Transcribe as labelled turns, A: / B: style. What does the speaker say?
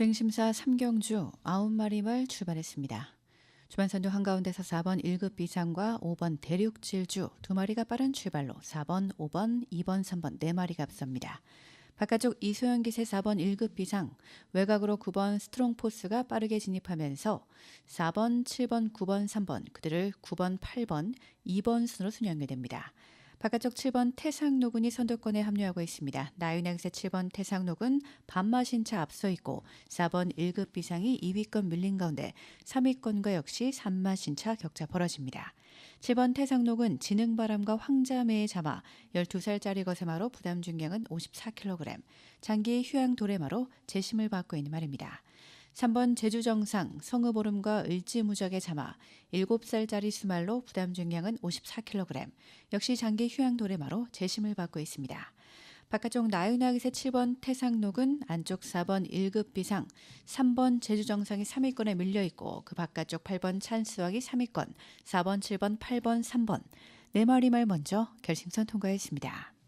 A: 수행심사 3경주 9마리 말 출발했습니다. 주반선두 한가운데서 4번 1급 비상과 5번 대륙질주 2마리가 빠른 출발로 4번, 5번, 2번, 3번 4마리가 앞섭니다. 바깥쪽 이소영 기세 4번 1급 비상, 외곽으로 9번 스트롱포스가 빠르게 진입하면서 4번, 7번, 9번, 3번 그들을 9번, 8번, 2번 순으로 순위 연결됩니다. 바깥쪽 7번 태상노군이 선두권에 합류하고 있습니다. 나윤양세 7번 태상노군 반마신 차 앞서 있고 4번 1급 비상이 2위권 밀린 가운데 3위권과 역시 3마신 차 격차 벌어집니다. 7번 태상노군 지능바람과 황자매의 자마 12살짜리 거세마로 부담 중량은 54kg, 장기 휴양 도레마로 재심을 받고 있는 말입니다. 3번 제주정상 성읍오름과 을지무적의 자마 7살짜리 수말로 부담 중량은 54kg 역시 장기 휴양 도레마로 재심을 받고 있습니다. 바깥쪽 나윤아기세 7번 태상록은 안쪽 4번 1급 비상, 3번 제주정상이 3위권에 밀려있고 그 바깥쪽 8번 찬스왕이 3위권, 4번 7번 8번 3번 네 마리 말 먼저 결승선 통과했습니다.